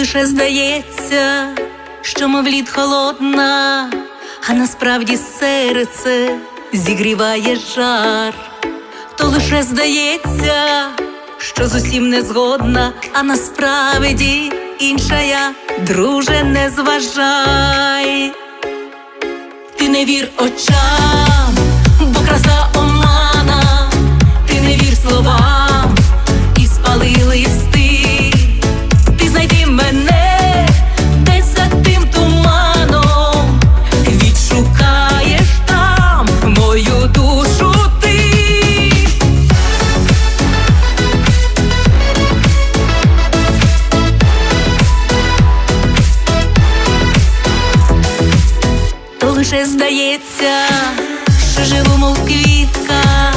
лише здається, що мов лід холодна, а насправді серце зігріває жар, то лише здається, що з усім не згодна, а насправді інша я, друже, не зважай. Ти не вір очам, лише здається, що живу, мов квітка,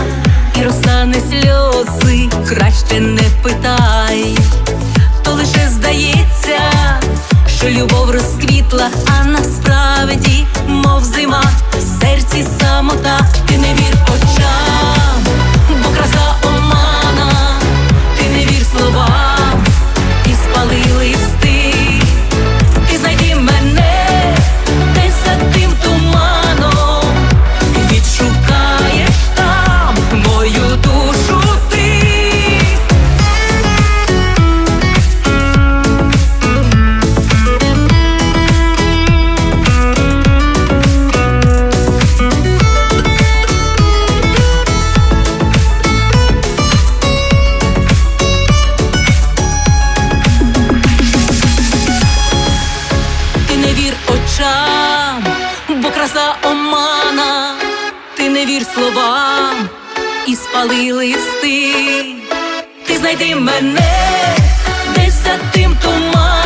і розтане сльози, краще не питай, то лише здається, що любов розквітла, а насправді, мов зима, краса омана, ти не вір словам і спали листи. Ти знайди мене десь за тим туманом,